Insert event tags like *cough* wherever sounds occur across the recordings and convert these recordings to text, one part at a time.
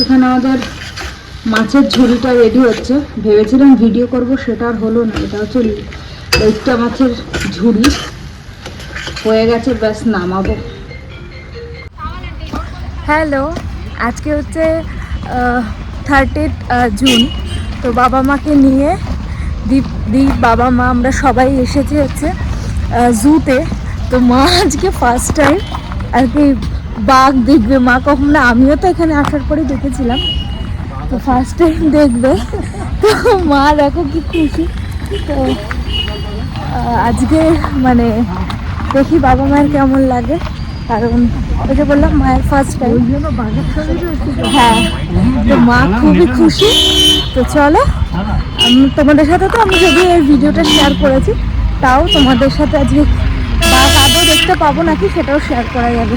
এখানে আমাদের মাছের ঝুড়িটা রেডি হচ্ছে। ভেবেছিলাম ভিডিও করব, সেটা আর হলো না। এটা হচ্ছে লেটটা মাছের ঝুড়ি। হয়ে গেছে, ব্যাস নামাবো। হ্যালো আজকে হচ্ছে থার্টিথ জুন তো বাবা মাকে নিয়ে, দীপ দীপ, বাবা, মা, আমরা সবাই এসেছি হচ্ছে জুতে তো। মা আজকে ফার্স্ট টাইম আর কি বাঘ দেখবে, মা কখনো আমিও তো এখানে আসার পরে দেখেছিলাম। তো ফার্স্ট টাইম দেখবে। তো মা দেখো কি খুশি। তো আজকে মানে দেখি বাবা মায়ের কেমন লাগে। কারণ ওই যে বললাম, মায়ের ফার্স্ট টাইম হ্যাঁ তো মা খুবই খুশি। তো চলো তোমাদের সাথে তো আমি যদি এই ভিডিওটা শেয়ার করেছি, তাও তোমাদের সাথে আজকে বাঘ আদৌ দেখতে পাবো নাকি সেটাও শেয়ার করা যাবে।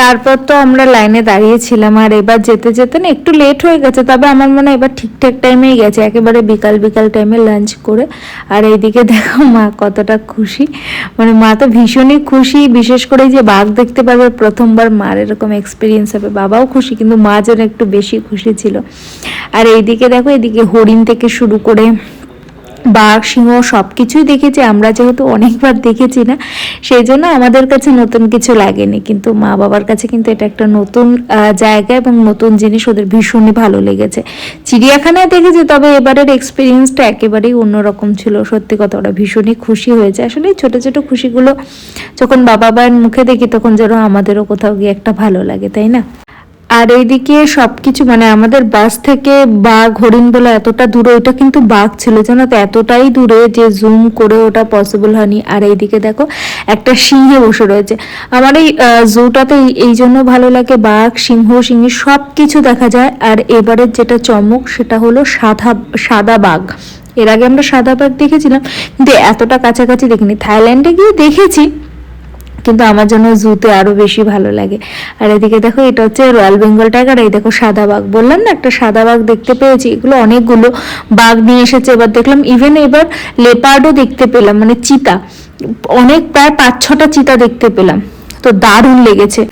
তারপর তো আমরা লাইনে দাঁড়িয়েছিলাম আর এবার যেতে যেতে না একটু লেট হয়ে গেছে, তবে আমার মনে হয় এবার ঠিকঠাক টাইমেই গেছে, একেবারে বিকাল বিকাল টাইমে লাঞ্চ করে। আর এইদিকে দেখো মা কতটা খুশি। মানে মা তো ভীষণই খুশি, বিশেষ করে যে বাঘ দেখতে পারবে প্রথমবার মার এরকম এক্সপিরিয়েন্স হবে, বাবাও খুশি, কিন্তু মা যেন একটু বেশি খুশি ছিল। আর এইদিকে দেখো এদিকে হরিণ থেকে শুরু করে বাঘ, সিংহ সব কিছুই দেখেছি। আমরা যেহেতু অনেকবার দেখেছি না, সেই জন্য আমাদের কাছে নতুন কিছু লাগেনি। কিন্তু মা বাবার কাছে কিন্তু এটা একটা নতুন জায়গা এবং নতুন জিনিস ওদের ভীষণই ভালো লেগেছে। চিড়িয়াখানায় দেখেছি, তবে এবারের এক্সপিরিয়েন্সটা একেবারেই অন্যরকম ছিল। সত্যি কথা, ওরা ভীষণই খুশি হয়েছে। আসলে ছোট ছোট খুশিগুলো যখন বাবা মায়ের মুখে দেখি, তখন যেন আমাদেরও কোথাও গিয়ে একটা ভালো লাগে, তাই না? আর এইদিকে সবকিছু মানে আমাদের বাস থেকে বাঘ হরিণ বলে এতটা দূরে ওটা কিন্তু বাঘ ছিল, জানো তো? এতটাই দূরে যে জুম করে ওটা পসিবল হয়নি। আর এইদিকে দেখো, একটা সিংহে বসে রয়েছে। আমার এই জুটাতে এই জন্য ভালো লাগে বাঘ, সিংহ, সিংহী সব কিছু দেখা যায়। আর এবারের যেটা চমক, সেটা হলো সাদা সাদা বাঘ। এর আগে আমরা সাদা বাঘ দেখেছিলাম, কিন্তু এতটা কাছাকাছি দেখিনি। থাইল্যান্ডে গিয়ে দেখেছি কিন্তু আমার জন্য জুতে আরও বেশি ভালো লাগে। আর এদিকে দেখো, এটা হচ্ছে রয়্যাল বেঙ্গল টাইগার এই দেখো সাদা বাঘ। বললাম না, একটা সাদা বাঘ দেখতে পেয়েছি, এগুলো অনেকগুলো বাঘ নিয়ে এসেছে। এবার দেখলাম ইভেন এবার লেপার্ডও দেখতে পেলাম মানে চিতা। অনেক, প্রায় পাঁচ ছটা চিতা দেখতে পেলাম। তো দারুণ লেগেছে।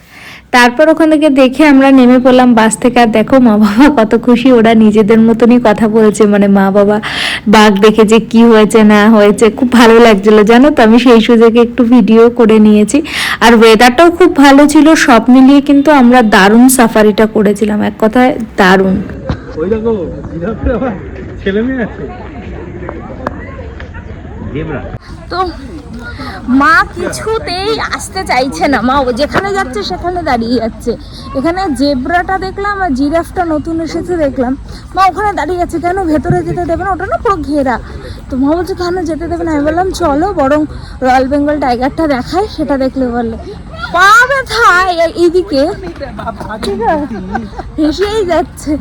তারপর ওখান থেকে দেখে আমরা নেমে পড়লাম বাস থেকে। আর দেখো মা বাবা কত খুশি ওরা নিজেদের মতনই কথা বলছে। মানে মা বাবা বাঘ দেখে যে কি হয়েছে না হয়েছে খুব ভালো লাগছিল। জানো তো আমি সেই সুযোগে একটু ভিডিও করে নিয়েছি। আর ওয়েদারটাও খুব ভালো ছিল সব মিলিয়ে কিন্তু আমরা দারুণ সাফারিটা করেছিলাম। এক কথায় দারুণ। ওই দেখো ছেলে মেয়ে আছে। তো মা কিছুতেই আসতে চাইছে না। মা ও যেখানে যাচ্ছে সেখানে দাঁড়িয়ে যাচ্ছে। এখানে জেব্রাটা দেখলাম আর জিরাফটা নতুন এসেছে দেখলাম। মা ওখানে দাঁড়িয়ে আছে কেন ভেতরে যেতে দেবে না? ওটা না পুরো ঘেরা। তো মা বলছে কেন যেতে দেবে না? আমি বললাম চলো বরং রয়্যাল বেঙ্গল টাইগারটা দেখায় সেটা দেখলে বললে। পা ব্যথা এ- এইদিকে ঠিক আছে। হেসেই যাচ্ছে।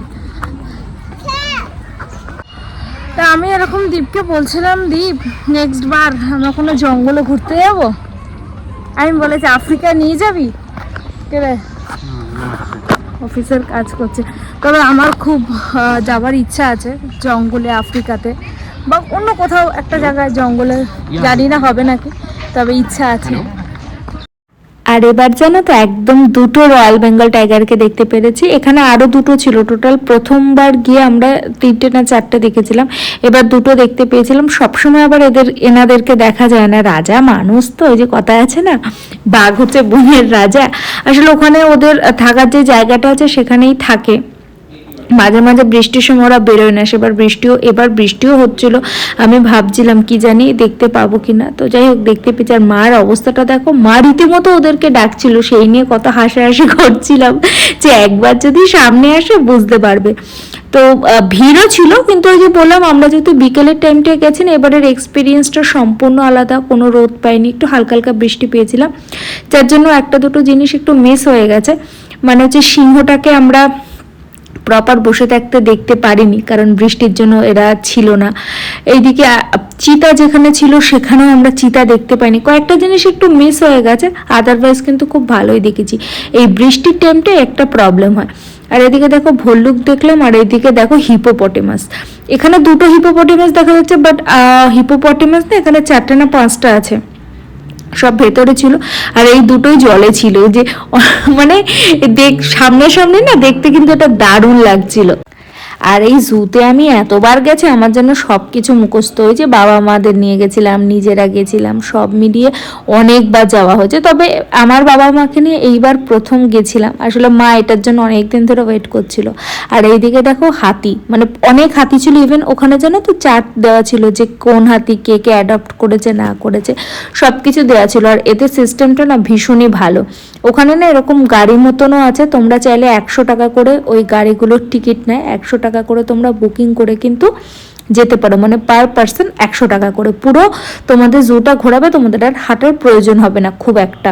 তা আমি এরকম দীপকে বলছিলাম দীপ নেক্সট বার আমরা কোনো জঙ্গলে ঘুরতে যাব? আমি বলেছি আফ্রিকা নিয়ে যাবি? কে রে অফিসের কাজ করছে। তবে আমার খুব যাবার ইচ্ছা আছে জঙ্গলে আফ্রিকাতে বা অন্য কোথাও একটা জায়গায় জঙ্গলে জানি না হবে নাকি? তবে ইচ্ছা আছে। আর এবার জানো তো একদম দুটো রয়্যাল বেঙ্গল টাইগারকে দেখতে পেরেছি। এখানে আরও দুটো ছিল। টোটাল প্রথমবার গিয়ে আমরা তিনটে না চারটে দেখেছিলাম। এবার দুটো দেখতে পেয়েছিলাম। সবসময় আবার এদের, এনাদেরকে দেখা যায় না। রাজা মানুষ তো, ওই যে কথা আছে না, বাঘ হচ্ছে বনের রাজা। আসলে ওখানে ওদের থাকার যে জায়গাটা আছে, সেখানেই থাকে। মাঝে মাঝে বৃষ্টির সময় ওরা বেরোয় না, সেবার বৃষ্টিও, এবার বৃষ্টিও হচ্ছিল। আমি ভাবছিলাম কি জানি দেখতে পাবো কিনা তো যাই হোক, দেখতে পেয়েছি। আর মার অবস্থাটা দেখো, মা রীতিমতো ওদেরকে ডাকছিল, সেই নিয়ে কত হাসাহাসি *laughs* করছিলাম যে একবার যদি সামনে আসে বুঝতে পারবে। তো ভিড়ও ছিল, কিন্তু ওই যে বললাম, আমরা যেহেতু বিকেলের টাইমটা গেছি না, এবারের এক্সপিরিয়েন্সটা সম্পূর্ণ আলাদা, কোনো রোদ পাইনি, একটু হালকা হালকা বৃষ্টি পেয়েছিলাম। যার জন্য একটা দুটো জিনিস একটু মিস হয়ে গেছে। মানে হচ্ছে সিংহটাকে আমরা প্রপার বসে থাকতে দেখতে পারিনি, কারণ বৃষ্টির জন্য এরা ছিল না। এইদিকে চিতা যেখানে ছিল সেখানেও আমরা চিতা দেখতে পাইনি। কয়েকটা জিনিস একটু মিস হয়ে গেছে আদারওয়াইজ কিন্তু খুব ভালোই দেখেছি। এই বৃষ্টির টাইমটা একটা প্রবলেম হয়। আর এদিকে দেখো ভল্লুক দেখলাম, আর এদিকে দেখো হিপোপটেমাস এখানে দুটো হিপোপটেমাস দেখা যাচ্ছে বাট হিপোপটেমাস না, এখানে চারটে না পাঁচটা আছে। সব ভেতরে ছিল। আর এই দুটোই জলে ছিল যে মানে দেখ সামনে সামনে না দেখতে কিন্তু এটা দারুণ লাগছিল। আর এই জুতে আমি এতবার গেছি, আমার জন্য সব কিছু মুখস্থ হয়েছে। বাবা মাদের নিয়ে গেছিলাম, নিজেরা গেছিলাম, সব মিলিয়ে অনেকবার যাওয়া হয়েছে। তবে আমার বাবা মাকে নিয়ে এইবার প্রথম গেছিলাম। আসলে মা এটার জন্য অনেক দিন ধরে ওয়েট করছিল। আর এইদিকে দেখো হাতি মানে অনেক হাতি ছিল। ইভেন ওখানে যেন তো চার্ট দেওয়া ছিল যে কোন হাতি কে কে অ্যাডপ্ট করেছে, না করেছে সব কিছু দেওয়া ছিল। আর এতে সিস্টেমটা না ভীষণই ভালো। ওখানে না এরকম গাড়ি মতনও আছে, তোমরা চাইলে একশো টাকা করে ওই গাড়িগুলোর টিকিট নেয়, একশো টাকা করে তোমরা বুকিং করে কিন্তু যেতে পারো। মানে পার পার্সন একশো টাকা করে। পুরো তোমাদের জুটা ঘোরাবে, তোমাদের আর হাঁটার প্রয়োজন হবে না খুব একটা।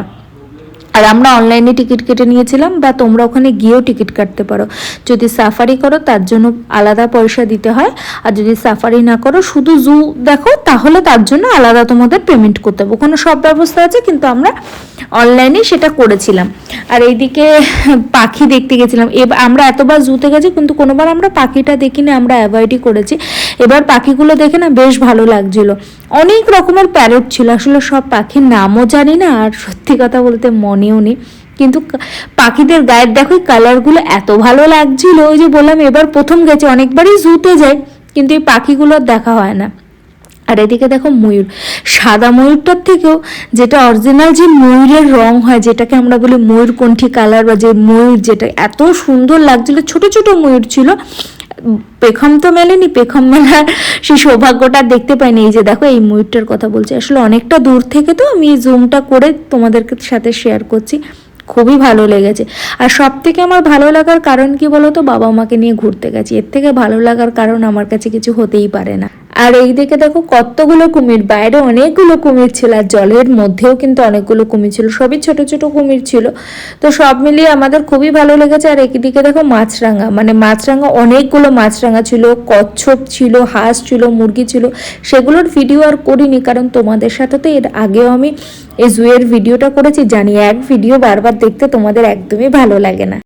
আর আমরা অনলাইনে টিকিট কেটে নিয়েছিলাম, বা তোমরা ওখানে গিয়েও টিকিট কাটতে পারো। যদি সাফারি করো, তার জন্য আলাদা পয়সা দিতে হয়। আর যদি সাফারি না করো, শুধু জু দেখো, তাহলে তার জন্য আলাদা তোমাদের পেমেন্ট করতে হবে। ওখানে সব ব্যবস্থা আছে, কিন্তু আমরা অনলাইনে সেটা করেছিলাম। আর এইদিকে পাখি দেখতে গেছিলাম। এবার আমরা এতবার জুতে গেছি, কিন্তু কোনোবার আমরা পাখিটা দেখিনি, আমরা অ্যাভয়েডই করেছি। এবার পাখিগুলো দেখে না বেশ ভালো লাগছিল। অনেক রকমের প্যারট ছিল। আসলে সব পাখির নামও জানি না আর সত্যি কথা বলতে মনেও নেই। কিন্তু পাখিদের গায়ের দেখো কালারগুলো এত ভালো লাগছিল, ওই যে বললাম এবার প্রথম গেছে, অনেকবারই জুতে যায়, কিন্তু এই পাখিগুলোর দেখা হয় না। আর এদিকে দেখো ময়ূর। সাদা ময়ূরটার থেকেও যেটা অরিজিনাল যে ময়ূরের রং হয়, যেটাকে আমরা বলি ময়ূরকণ্ঠী কালার বা যে ময়ূর যেটা এত সুন্দর লাগছিল, ছোট ছোট ময়ূর ছিল পেখম তো মেলেনি, পেখম মেলার সেই সৌভাগ্যটা দেখতে পাইনি। এই যে দেখো, এই ময়ূরটার কথা বলছি। আসলে অনেকটা দূর থেকে তো আমি জুমটা করে তোমাদের সাথে শেয়ার করছি। খুবই ভালো লেগেছে। আর সব থেকে আমার ভালো লাগার কারণ কি তো বাবা মাকে নিয়ে ঘুরতে গেছি। এর থেকে ভালো লাগার কারণ আমার কাছে কিছু হতেই পারে না। আর এই দিকে দেখো কতগুলো কুমির, বাইরে অনেকগুলো কুমির ছিল আর জলের মধ্যেও কিন্তু অনেকগুলো কুমির ছিল, সবই ছোট ছোট কুমির ছিল। তো সব মিলিয়ে আমাদের খুবই ভালো লেগেছে। আর একদিকে দেখো মাছরাঙা মানে মাছরাঙা, অনেকগুলো মাছরাঙা ছিল, কচ্ছপ ছিল, হাঁস ছিল, মুরগি ছিল, সেগুলোর ভিডিও আর করিনি, কারণ তোমাদের সাথে তো এর আগেও আমি এই জুয়ের ভিডিওটা করেছি। জানি এক ভিডিও বারবার দেখতে তোমাদের একদমই ভালো লাগে না।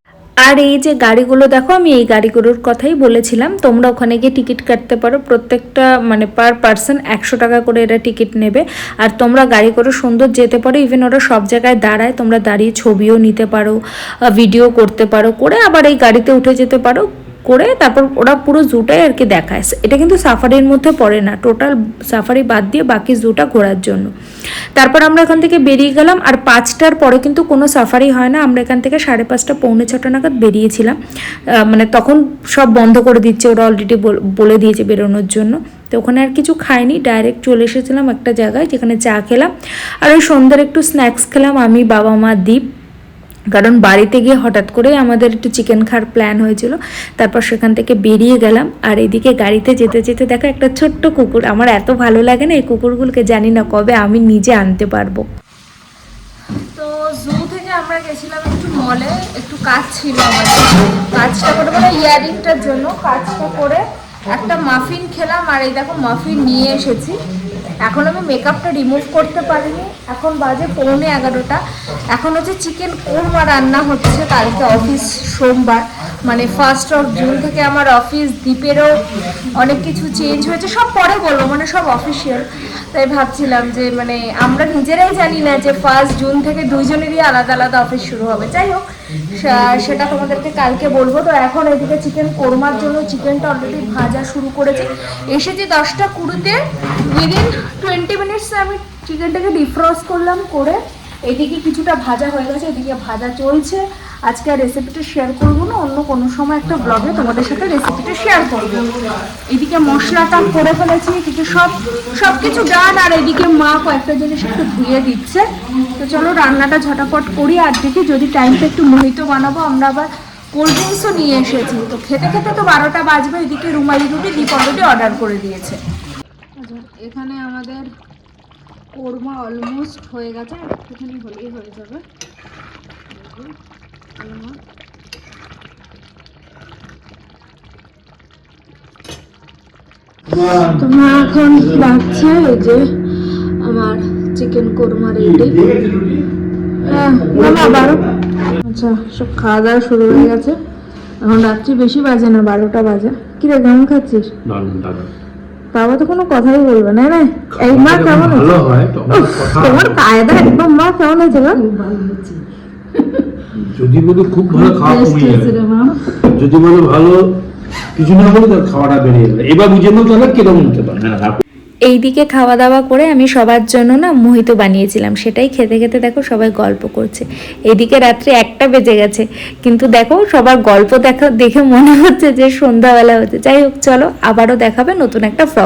আর এই যে গাড়িগুলো দেখো, আমি এই গাড়িগুলোর কথাই বলেছিলাম, তোমরা ওখানে গিয়ে টিকিট কাটতে পারো। প্রত্যেকটা মানে পার পার্সন একশো টাকা করে এরা টিকিট নেবে। আর তোমরা গাড়ি করে সুন্দর যেতে পারো ইভেন ওরা সব জায়গায় দাঁড়ায়, তোমরা দাঁড়িয়ে ছবিও নিতে পারো ভিডিও করতে পারো, করে আবার এই গাড়িতে উঠে যেতে পারো। করে তারপর ওরা পুরো জুটাই আর কি দেখায়। এটা কিন্তু সাফারির মধ্যে পড়ে না। টোটাল সাফারি বাদ দিয়ে বাকি জুটা ঘোরার জন্য। তারপর আমরা এখান থেকে বেরিয়ে গেলাম আর পাঁচটার পরে কিন্তু কোনো সাফারি হয় না। আমরা এখান থেকে সাড়ে পাঁচটা, পৌনে ছটা নাগাদ বেরিয়েছিলাম। মানে তখন সব বন্ধ করে দিচ্ছে। ওরা অলরেডি বলে দিয়েছে বেরোনোর জন্য। তো ওখানে আর কিছু খাইনি। ডাইরেক্ট চলে এসেছিলাম একটা জায়গায় যেখানে চা খেলাম। আর ওই সন্ধ্যার একটু স্ন্যাক্স খেলাম আমি, বাবা মা, দীপ। কারণ বাড়িতে গিয়ে হঠাৎ করেই আমাদের একটু চিকেন খাওয়ার প্ল্যান হয়েছিল। তারপর সেখান থেকে বেরিয়ে গেলাম। আর এদিকে গাড়িতে যেতে যেতে দেখো একটা ছোট্ট কুকুর। আমার এত ভালো লাগে না এই কুকুরগুলোকে জানি না কবে আমি নিজে আনতে পারব। তো থেকে আমরা গেছিলাম একটু মলে একটু কাজ ছিল আমাদের। কাজটা করে মানে ইয়ারিংটার জন্য। কাজটা করে একটা মাফিন খেলাম। আর এই দেখো মাফিন নিয়ে এসেছি। এখন আমি মেকআপটা রিমুভ করতে পারিনি। এখন বাজে পৌনে এগারোটা। এখন হচ্ছে চিকেন কোরমা রান্না হচ্ছে কালকে অফিস সোমবার। মানে ফার্স্ট অফ জুন থেকে আমার অফিস দ্বীপেরও অনেক কিছু চেঞ্জ হয়েছে। সব পরে বলব মানে সব অফিসিয়াল তাই ভাবছিলাম যে মানে আমরা নিজেরাই জানি না যে ফার্স্ট জুন থেকে দুইজনেরই আলাদা আলাদা অফিস শুরু হবে। যাই হোক সেটা তোমাদেরকে কালকে বলব। তো এখন এদিকে চিকেন কোরমার জন্য চিকেনটা অলরেডি ভাজা শুরু করেছি। এসেছি দশটা কুড়িতে উইদিন টোয়েন্টি মিনিটসে আমি চিকেনটাকে ডিফ্রস্ট করলাম, করে এদিকে কিছুটা ভাজা হয়ে গেছে, এদিকে ভাজা চলছে। আজকে আর রেসিপিটা শেয়ার করব না, অন্য কোনো সময় একটা ব্লগে তোমাদের সাথে রেসিপিটা শেয়ার করব। এদিকে মশলাটা করে ফেলেছি, এদিকে সব সব কিছু ডান আর এদিকে মা কয়েকটা জিনিস একটু ধুয়ে দিচ্ছে। তো চলো রান্নাটা ঝটাপট করি, আর দেখি যদি টাইমটা একটু মোহিত বানাবো, আমরা আবার কোল্ড ড্রিঙ্কসও নিয়ে এসেছি। তো খেতে খেতে তো বারোটা বাজবে, এদিকে রুমালি রুটি দীপ অলরেডি অর্ডার করে দিয়েছে। এখানে আমাদের কোরমা অলমোস্ট হয়ে গেছে আর একটুখানি হলেই হয়ে যাবে। আলমা এখন যে আমার চিকেন কোরমা রেডি রাত্রি বেশি বাজে না বারোটা বাজে। কেমন খাচ্ছিস? তো কোনো কথাই বলবে না না? মা কেমন তোমার কায়দা একদম মা কেমন হয়েছে যদি বলি খুব ভালো খাওয়া কমে যাবে। যদি বলো ভালো কিছু না বলে তার খাওয়াটা বেড়ে যাবে। এবার বুঝে নাও তাহলে কীরকম হতে পারে। এইদিকে খাওয়া দাওয়া করে আমি সবার জন্য না মোহিত বানিয়েছিলাম। সেটাই খেতে খেতে দেখো সবাই গল্প করছে। এইদিকে রাত্রে একটা বেজে গেছে। কিন্তু দেখো সবার গল্প দেখা দেখে মনে হচ্ছে যে সন্ধ্যাবেলা হচ্ছে যাই হোক চলো আবারও দেখাবে নতুন একটা ফ্রক